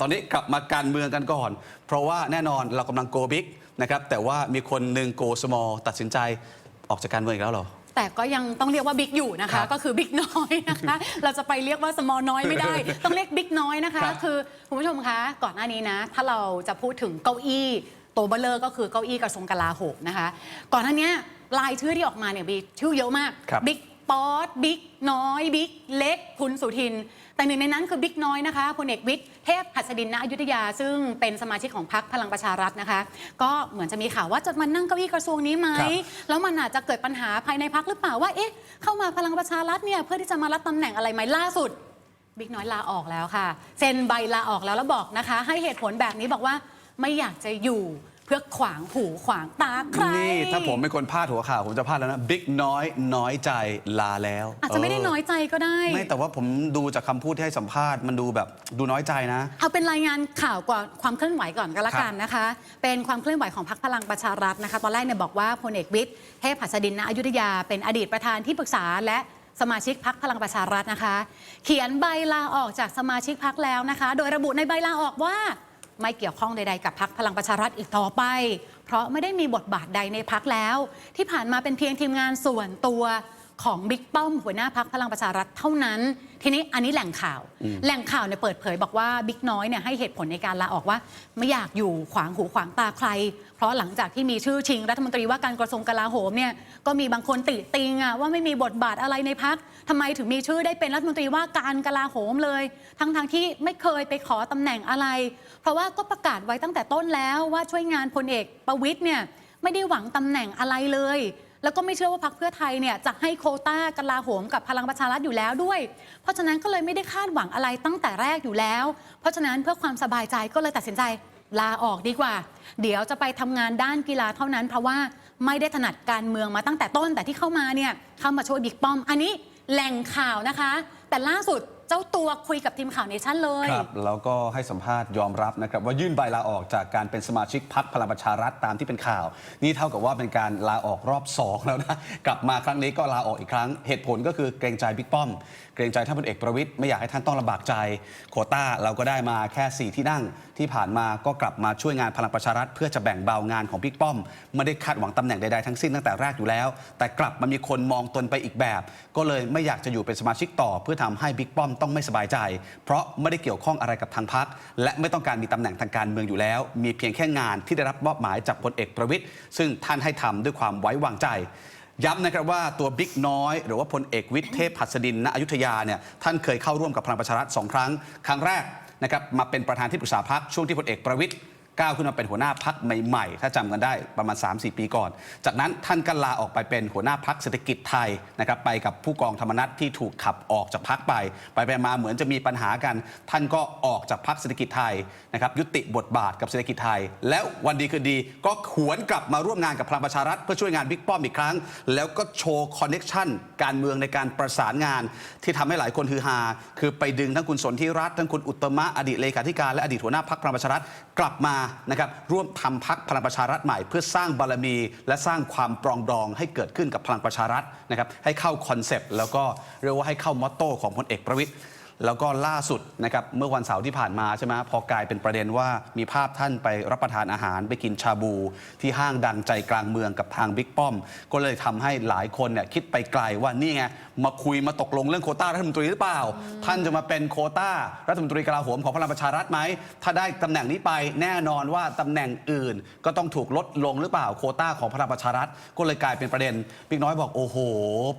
ตอนนี้กลับมาการเมืองกันก่อน เพราะว่าแน่นอนเรากำลังโกบิ๊กนะครับแต่ว่ามีคนหนึ่งโกสมอลตัดสินใจออกจากการเมืองอีกแล้วเหรอ แต่ก็ยังต้องเรียกว่าบิ๊กอยู่นะครัคะบก็คือบิ๊กน้อยนะคะ เราจะไปเรียกว่าสมอลน้อยไม่ได้ ต้องเรียกบิ๊กน้อยนะคะครับคือคุณผู้ชมคะ ก่อนหน้านี้นะ ถ้าเราจะพูดถึงเก้าอี้โตวเบลเลอร์ก็คือเก้าอี้กระทรวงกลาโหมนะคะ ก่อนหน้านี้รายชื่อที่ออกมาเนี่ยมีชื่อเยอะมากครับบิ๊ก ป๊อตบิ๊กน้อยบิ๊กเล็กคุณสุทิน แต่หนึ่งในนั้นคือบิ๊กน้อยนะคะพลเอกวิทย์เทพหัสดินณอยุธยา ซึ่งเป็นสมาชิกของพรรคพลังประชารัฐนะคะ ก็เหมือนจะมีข่าวว่าจะมานั่งเก้าอี้กระทรวงนี้ไหมครับแล้วมันอาจจะเกิดปัญหาภายในพักหรือเปล่าว่าเอ๊ะเข้ามาพลังประชารัฐเนี่ยเพื่อที่จะมารับตำแหน่งอะไรไหมล่าสุดบิ๊กน้อยลาออกแล้วค่ะ เซ็นใบลาออกแล้วแล้วบอกนะคะ ให้เหตุผลแบบนี้บอกว่าไม่อยากจะอยู่ เพื่อขวางหูขวางตาใครนี่ถ้าผมเป็นคนพาดหัวข่าวผมจะพาดแล้วนะบิ๊กน้อยน้อยใจลาแล้วอาจจะไม่ได้น้อยใจก็ได้ ไม่แต่ว่าผมดูจากคำพูดที่ให้สัมภาษณ์มันดูแบบดูน้อยใจนะ เอาเป็นรายงานข่าวกว่าความเคลื่อนไหวก่อนก็แล้วกันนะคะ เป็นความเคลื่อนไหวของพรรคพลังประชารัฐนะคะ ตอนแรกเนี่ยบอกว่าพลเอกวิทย์เทพหัสดินณอยุธยาเป็นอดีตประธานที่ปรึกษาและสมาชิกพรรคพลังประชารัฐนะคะ เขียนใบลาออกจากสมาชิกพรรคแล้วนะคะ โดยระบุในใบลาออกว่า ไม่เกี่ยวข้องใดๆกับพักพลังประชารัฐอีกต่อไป เพราะไม่ได้มีบทบาทใดในพักแล้ว ที่ผ่านมาเป็นเพียงทีมงานส่วนตัว ของบิ๊กป้อมหัวหน้าพักพลังประชารัฐเท่านั้น ทีนี้อันนี้แหล่งข่าว แหล่งข่าวเนี่ยเปิดเผยบอกว่าบิ๊กน้อยเนี่ยให้เหตุผลในการลาออกว่า ไม่อยากอยู่ขวางหูขวางตาใคร เพราะหลังจากที่มีชื่อชิงรัฐมนตรีว่าการกระทรวงกลาโหมเนี่ยก็มีบางคนติติงอะว่าไม่มีบทบาทอะไรในพักทำไมถึงมีชื่อได้เป็นรัฐมนตรีว่าการกลาโหมเลย ทั้งทงๆที่ไม่เคยไปขอตำแหน่งอะไร เพราะว่าก็ประกาศไว้ตั้งแต่ต้นแล้วว่าช่วยงานพลเอกประวิตยเนี่ยไม่ได้หวังตำแหน่งอะไรเลย แล้วก็ไม่เชื่อว่าพรรคเพื่อไทยเนี่ยจะให้โคต้ากลาโหมกับพลังประชารัฐอยู่แล้วด้วย เพราะฉะนั้นก็เลยไม่ได้คาดหวังอะไรตั้งแต่แรกอยู่แล้ว เพราะฉะนั้นเพื่อความสบายใจก็เลยตัดสินใจลาออกดีกว่า เดี๋ยวจะไปทำงานด้านกีฬาเท่านั้น เพราะว่าไม่ได้ถนัดการเมืองมาตั้งแต่ต้นแต่ที่เข้ามาเนี่ยเข้ามาช่วยบิ๊กป้อม อันนี้แหล่งข่าวนะคะ แต่ล่าสุด เจ้าตัวคุยกับทีมข่าวเนชั่นเลย ครับแล้วก็ให้สัมภาษณ์ยอมรับนะครับว่ายื่นใบลาออกจากการเป็นสมาชิกพักพลังประชารัฐตามที่เป็นข่าว นี่เท่ากับว่าเป็นการลาออกรอบ2แล้วนะกลับมาครั้งนี้ก็ลาออกอีกครั้ง เหตุผลก็คือเกรงใจบิ๊กป้อม เกรงใจท่านพลเอกประวิตยไม่อยากให้ท่านต้องลำบากใจโควต้าเราก็ได้มาแค่ 4 ที่นั่ง ที่ผ่านมาก็กลับมาช่วยงานพลังประชารัฐ เพื่อจะแบ่งเบางานของบิ๊กป้อมไม่ได้คาดหวังตำแหน่งใดๆทั้งสิ้นตั้งแต่แรกอยู่แล้ว แต่กลับมามีคนมองตนไปอีกแบบ ก็เลยไม่อยากจะอยู่เป็นสมาชิกต่อเพื่อทำให้บิ๊กป้อมต้องไม่สบายใจ เพราะไม่ได้เกี่ยวข้องอะไรกับทางพัก และไม่ต้องการมีตำแหน่งทางการเมืองอยู่แล้ว มีเพียงแค่งานที่ได้รับมอบหมายจากพลเอกประวิทยซึ่งท่านให้ทำด้วยความไว้วางใจย้ำนะครับว่าตัวบิ๊กน้อย หรือว่าพลเอกวิทย์เทพหัสดินณอยุธยาเนี่ยท่านเคยเข้าร่วมกับพลังประชารัฐสองครั้ง ครั้งแรกนะครับมาเป็นประธานที่ปรึกษาพักช่วงที่พลเอกประวิทย ก้าวขึ้นมาเป็นหัวหน้าพักใหม่ๆ ถ้าจำกันได้ประมาณ 3-4 ปีก่อน จากนั้นท่านก็ลาออกไปเป็นหัวหน้าพักเศรษฐกิจไทยนะครับไปกับผู้กองธรรมนัฐที่ถูกขับออกจากพักไป ไปไปมาเหมือนจะมีปัญหากัน ท่านก็ออกจากพักเศรษฐกิจไทยนะครับยุติบทบาทกับเศรษฐกิจไทย แล้ววันดีคืนดีก็หวนกลับมาร่วมงานกับพลังประชารัฐเพื่อช่วยงานบิ๊กป้อมอีกครั้ง แล้วก็โชว์คอนเน็กชันการเมืองในการประสานงาน ที่ทำให้หลายคนฮือฮาคือไปดึงทั้งคุณสนธิรัตน์ทั้งคุณอุตตมะอดีตเลขาธิการและอดีตหัวหน้าพักพลังประชารัฐกลับมานะครับร่วมทำพักพลังประชารัฐใหม่ เพื่อสร้างบารมี และสร้างความปรองดองให้เกิดขึ้นกับพลังประชารัฐนะครับให้เข้าคอนเซปต์แล้วก็เรียกว่าให้เข้ามอตโต้ของพลเอกประวิตย แล้วก็ล่าสุดนะครับเมื่อวันเสาร์ที่ผ่านมาใช่ไหมพอกลายเป็นประเด็นว่ามีภาพท่านไปรับประทานอาหารไปกินชาบู ที่ห้างดังใจกลางเมืองกับทางบิ๊กป้อม ก็เลยทำให้หลายคนเนี่ยคิดไปไกลว่านี่ไงมาคุยมาตกลงเรื่องโควต้ารัฐมนตรีหรือเปล่า ท่านจะมาเป็นโควต้ารัฐมนตรีกลาโหมของพลังประชารัฐไหมถ้าได้ตำแหน่งนี้ไปแน่นอนว่าตำแหน่งอื่น ก็ต้องถูกลดลงหรือเปล่าโควต้าของพลังประชารัฐ ก็เลยกลายเป็นประเด็นบิ๊กน้อยบอกโอ้โห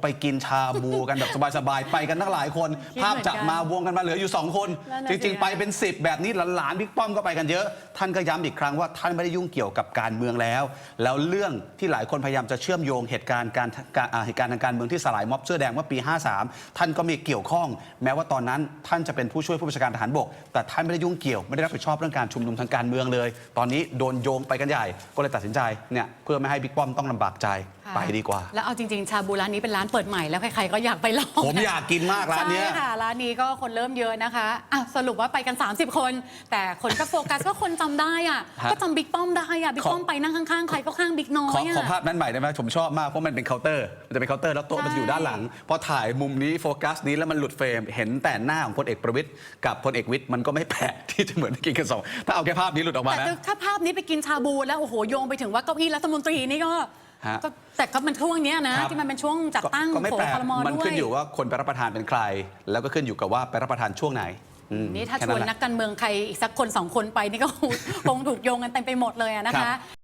ไปกินชาบูกันแบบสบายๆไปกันทั้งหลายคนคิดภาพเหมือนจากกันมาวงกันมาเหลืออยู่ 2 คนนั่นน่ะจสิริงๆไปเป็น 10 แบบนี้หลานๆบิ๊กป้อมก็ไปกันเยอะ ท่านก็ย้ำอีกครั้งว่าท่านไม่ได้ยุ่งเกี่ยวกับการเมืองแล้ว แล้วเรื่องที่หลายคนพยายามจะเชื่อมโยงเหตุการณ์การการอ่าเหตุการณ์ทางการเมืองที่สลายม็อบเสื้อแดงเมื่อปี 53 ท่านก็มีเกี่ยวข้อง แม้ว่าตอนนั้นท่านจะเป็นผู้ช่วยผู้บัญชาการทหารบก แต่ท่านไม่ได้ยุ่งเกี่ยวไม่ได้รับผิดชอบเรื่องการชุมนุมทางการเมืองเลย ตอนนี้โดนโยงไปกันใหญ่ก็เลยตัดสินใจเนี่ยเพื่อไม่ให้บิ๊กป้อมต้องลำบากใจค่ะไปดีกว่า แล้วเอาจริง ๆ ชาบูร้านนี้เป็นร้านเปิดใหม่แล้วใครๆก็อยากไปลองผมอยากกินมากร้านเนี้ย ใช่ค่ะร้านนี้ก็คนเริ่มเยอะนะคะอะสรุปว่าไปกัน 30 คน แต่คนก็โฟกัสก็คนจำได้อะฮะก็จำบิ๊กป้อมได้อะบิ๊กขอ ป้อมไปนั่งข้างๆใครก็ข้างบิ๊กน้อขอยขออะภาพนั้นใหม่ได้ไหมผมชอบมากเพราะมันเป็นเคาน์เตอร์ มันจะเป็นเคาน์เตอร์แล้วโต๊ะใช่มันจะอยู่ด้านหลัง พอถ่ายมุมนี้โฟกัสนี้แล้วมันหลุดเฟรม เห็นแต่หน้าของพลเอกประวิตยกับพลเอกวิทย์มันก็ไม่แปลกที่จะเหมือนกินกันสองถ้าเอาแค่ภาพนี้หลุดออกมาแต่นะ ถ้าภาพนี้ไปกินชาบูแล้วโอ้โหโยงไปถึงว่าเก้าอี้รัฐมนตรีนี่ก็ ฮะ ก็แต่ก็มันช่วงเนี้ยนะ ครับ ที่มันเป็นช่วงจัดตั้งก็ไม่โผแปลกครมมันด้วขึ้นยอยู่ว่าคนไปรับประทานเป็นใคร แล้วก็ขึ้นอยู่กับว่าไปรับประทานช่วงไหนอืมนี่ถ้าแค่ชวนแหละ นักการเมืองใครอีกสักคนสองคนไปนี่ก็ คงถูกโยงกันเต็มไปหมดเลยอะนะครัคะ บ